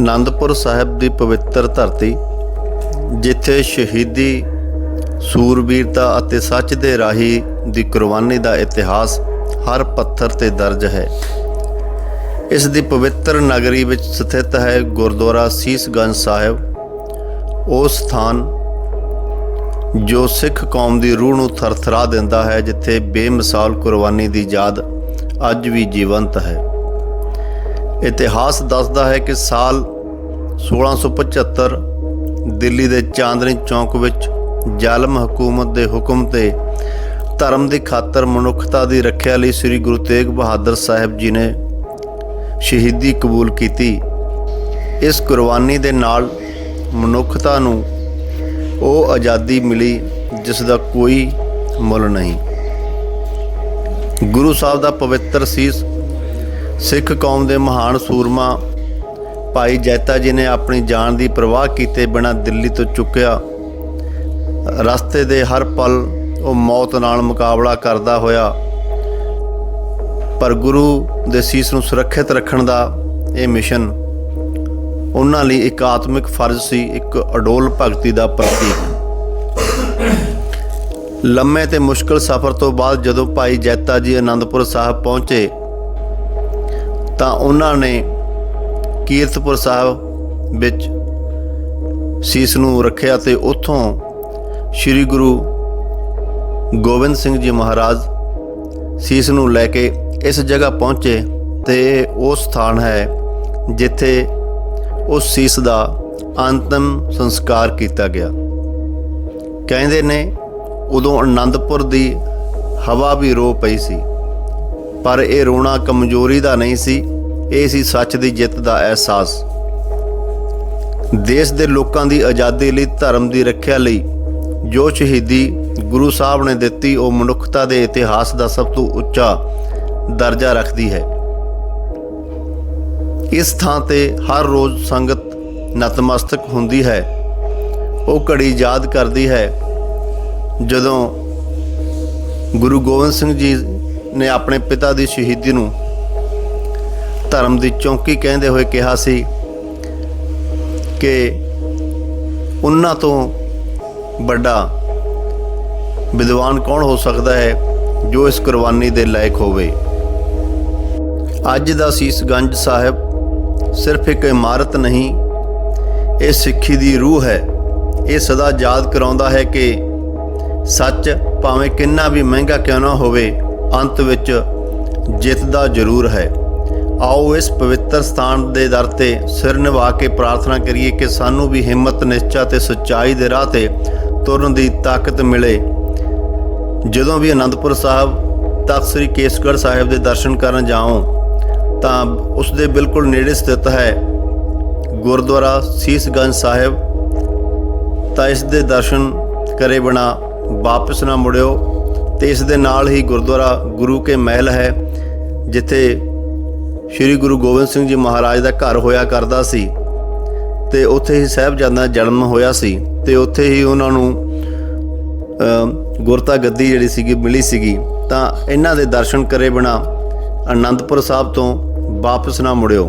ਆਨੰਦਪੁਰ ਸਾਹਿਬ ਦੀ ਪਵਿੱਤਰ ਧਰਤੀ, ਜਿੱਥੇ ਸ਼ਹੀਦੀ ਸੂਰਬੀਰਤਾ ਅਤੇ ਸੱਚ ਦੇ ਰਾਹੀ ਦੀ ਕੁਰਬਾਨੀ ਦਾ ਇਤਿਹਾਸ ਹਰ ਪੱਥਰ ਤੇ ਦਰਜ ਹੈ। ਇਸ ਦੀ ਪਵਿੱਤਰ ਨਗਰੀ ਵਿੱਚ ਸਥਿਤ ਹੈ ਗੁਰਦੁਆਰਾ ਸੀਸਗੰਜ ਸਾਹਿਬ। ਉਹ ਸਥਾਨ ਜੋ ਸਿੱਖ ਕੌਮ ਦੀ ਰੂਹ ਨੂੰ ਥਰਥਰਾ ਦਿੰਦਾ ਹੈ, ਜਿੱਥੇ ਬੇਮਿਸਾਲ ਕੁਰਬਾਨੀ ਦੀ ਯਾਦ ਅੱਜ ਵੀ ਜੀਵੰਤ ਹੈ। ਇਤਿਹਾਸ ਦੱਸਦਾ ਹੈ ਕਿ ਸਾਲ 1675 ਦਿੱਲੀ ਦੇ ਚਾਂਦਨੀ ਚੌਂਕ ਵਿੱਚ ਜ਼ਾਲਮ ਹਕੂਮਤ ਦੇ ਹੁਕਮ ਤੇ ਧਰਮ ਦੀ ਖਾਤਰ ਮਨੁੱਖਤਾ ਦੀ ਰੱਖਿਆ ਲਈ ਸ੍ਰੀ ਗੁਰੂ ਤੇਗ ਬਹਾਦਰ ਸਾਹਿਬ ਜੀ ਨੇ ਸ਼ਹੀਦੀ ਕਬੂਲ ਕੀਤੀ। ਇਸ ਕੁਰਬਾਨੀ ਦੇ ਨਾਲ ਮਨੁੱਖਤਾ ਨੂੰ ਉਹ ਆਜ਼ਾਦੀ ਮਿਲੀ ਜਿਸ ਦਾ ਕੋਈ ਮੁੱਲ ਨਹੀਂ। ਗੁਰੂ ਸਾਹਿਬ ਦਾ ਪਵਿੱਤਰ ਸੀਸ ਸਿੱਖ ਕੌਮ ਦੇ ਮਹਾਨ ਸੂਰਮਾ ਭਾਈ ਜੈਤਾ ਜੀ ਨੇ ਆਪਣੀ ਜਾਨ ਦੀ ਪਰਵਾਹ ਕੀਤੇ ਬਿਨਾਂ ਦਿੱਲੀ ਤੋਂ ਚੁੱਕਿਆ। ਰਸਤੇ ਦੇ ਹਰ ਪਲ ਉਹ ਮੌਤ ਨਾਲ ਮੁਕਾਬਲਾ ਕਰਦਾ ਹੋਇਆ। ਪਰ ਗੁਰੂ ਦੇ ਸੀਸ ਨੂੰ ਸੁਰੱਖਿਅਤ ਰੱਖਣ ਦਾ ਇਹ ਮਿਸ਼ਨ ਉਹਨਾਂ ਲਈ ਇੱਕ ਆਤਮਿਕ ਫਰਜ਼ ਸੀ, ਇੱਕ ਅਡੋਲ ਭਗਤੀ ਦਾ ਪ੍ਰਤੀਕ। ਲੰਮੇ ਤੇ ਮੁਸ਼ਕਲ ਸਫ਼ਰ ਤੋਂ ਬਾਅਦ ਜਦੋਂ ਭਾਈ ਜੈਤਾ ਜੀ ਆਨੰਦਪੁਰ ਸਾਹਿਬ ਪਹੁੰਚੇ ਤਾਂ ਉਹਨਾਂ ਨੇ ਕੀਰਤਪੁਰ ਸਾਹਿਬ ਵਿੱਚ ਸੀਸ ਨੂੰ ਰੱਖਿਆ ਤੇ ਉੱਥੋਂ ਸ੍ਰੀ ਗੁਰੂ ਗੋਬਿੰਦ ਸਿੰਘ ਜੀ ਮਹਾਰਾਜ ਸੀਸ ਨੂੰ ਲੈ ਕੇ ਇਸ ਜਗ੍ਹਾ ਪਹੁੰਚੇ ਤੇ ਉਹ ਸਥਾਨ ਹੈ ਜਿੱਥੇ ਉਸ ਸੀਸ ਦਾ ਅੰਤਮ ਸੰਸਕਾਰ ਕੀਤਾ ਗਿਆ। ਕਹਿੰਦੇ ਨੇ ਉਦੋਂ ਆਨੰਦਪੁਰ ਦੀ ਹਵਾ ਵੀ ਰੋ ਪਈ ਸੀ। ਪਰ ਇਹ ਰੋਣਾ ਕਮਜ਼ੋਰੀ ਦਾ ਨਹੀਂ ਸੀ, ਇਹ ਸੀ ਸੱਚ ਦੀ ਜਿੱਤ ਦਾ ਅਹਿਸਾਸ। ਦੇਸ਼ ਦੇ ਲੋਕਾਂ ਦੀ ਆਜ਼ਾਦੀ ਲਈ ਧਰਮ ਦੀ ਰੱਖਿਆ ਲਈ ਜੋ ਸ਼ਹੀਦੀ ਗੁਰੂ ਸਾਹਿਬ ਨੇ ਦਿੱਤੀ, ਉਹ ਮਨੁੱਖਤਾ ਦੇ ਇਤਿਹਾਸ ਦਾ ਸਭ ਤੋਂ ਉੱਚਾ ਦਰਜਾ ਰੱਖਦੀ ਹੈ। ਇਸ ਥਾਂ ਤੇ ਹਰ ਰੋਜ਼ ਸੰਗਤ ਨਤਮਸਤਕ ਹੁੰਦੀ ਹੈ। ਉਹ ਘੜੀ ਯਾਦ ਕਰਦੀ ਹੈ ਜਦੋਂ ਗੁਰੂ ਗੋਬਿੰਦ ਸਿੰਘ ਜੀ ਨੇ ਆਪਣੇ ਪਿਤਾ ਦੀ ਸ਼ਹੀਦੀ ਨੂੰ ਧਰਮ ਦੀ ਚੌਂਕੀ ਕਹਿੰਦੇ ਹੋਏ ਕਿਹਾ ਸੀ ਕਿ ਉਹਨਾਂ ਤੋਂ ਵੱਡਾ ਵਿਦਵਾਨ ਕੌਣ ਹੋ ਸਕਦਾ ਹੈ ਜੋ ਇਸ ਕੁਰਬਾਨੀ ਦੇ ਲਾਇਕ ਹੋਵੇ? ਅੱਜ ਦਾ ਸੀਸਗੰਜ ਸਾਹਿਬ ਸਿਰਫ ਇੱਕ ਇਮਾਰਤ ਨਹੀਂ, ਇਹ ਸਿੱਖੀ ਦੀ ਰੂਹ ਹੈ। ਇਹ ਸਦਾ ਯਾਦ ਕਰਾਉਂਦਾ ਹੈ ਕਿ ਸੱਚ ਭਾਵੇਂ ਕਿੰਨਾ ਵੀ ਮਹਿੰਗਾ ਕਿਉਂ ਨਾ ਹੋਵੇ ਅੰਤ ਵਿੱਚ ਜਿੱਤਦਾ ਜ਼ਰੂਰ ਹੈ। ਆਓ ਇਸ ਪਵਿੱਤਰ ਸਥਾਨ ਦੇ ਦਰ ਤੇ ਸਿਰ ਨਿਵਾ ਕੇ ਪ੍ਰਾਰਥਨਾ ਕਰੀਏ ਕਿ ਸਾਨੂੰ ਵੀ ਹਿੰਮਤ, ਨਿਸ਼ਚਾ ਤੇ ਸੱਚਾਈ ਦੇ ਰਾਹ ਤੇ ਤੁਰਨ ਦੀ ਤਾਕਤ ਮਿਲੇ। ਜਦੋਂ ਵੀ ਅਨੰਦਪੁਰ ਸਾਹਿਬ, ਤਖਤ ਸ੍ਰੀ ਕੇਸਗੜ੍ਹ ਸਾਹਿਬ ਦੇ ਦਰਸ਼ਨ ਕਰਨ ਜਾਓ, ਤਾਂ ਉਸ ਦੇ ਬਿਲਕੁਲ ਨੇੜੇ ਸਥਿਤ ਹੈ ਗੁਰਦੁਆਰਾ ਸੀਸਗੰਜ ਸਾਹਿਬ। ਤਾਂ ਇਸ ਦੇ ਦਰਸ਼ਨ ਕਰੇ ਬਿਨਾ ਵਾਪਸ ਨਾ ਮੁੜਿਓ। ਤੇ ਇਸ ਦੇ ਨਾਲ ਹੀ ਗੁਰਦੁਆਰਾ ਗੁਰੂ ਕੇ ਮਹਿਲ ਹੈ, ਜਿੱਥੇ ਸ੍ਰੀ ਗੁਰੂ ਗੋਬਿੰਦ ਸਿੰਘ ਜੀ ਮਹਾਰਾਜ ਦਾ ਘਰ ਹੋਇਆ ਕਰਦਾ ਸੀ ਤੇ ਉੱਥੇ ਹੀ ਸਾਹਿਬਜ਼ਾਦਾ ਦਾ ਜਨਮ ਹੋਇਆ ਸੀ ਤੇ ਉੱਥੇ ਹੀ ਉਹਨਾਂ ਨੂੰ ਗੁਰਤਾ ਗੱਦੀ ਜਿਹੜੀ ਸੀਗੀ ਮਿਲੀ ਸੀਗੀ। ਤਾਂ ਇਹਨਾਂ ਦੇ ਦਰਸ਼ਨ ਕਰੇ ਬਿਨਾ ਅਨੰਦਪੁਰ ਸਾਹਿਬ ਤੋਂ ਵਾਪਸ ਨਾ ਮੁੜਿਓ।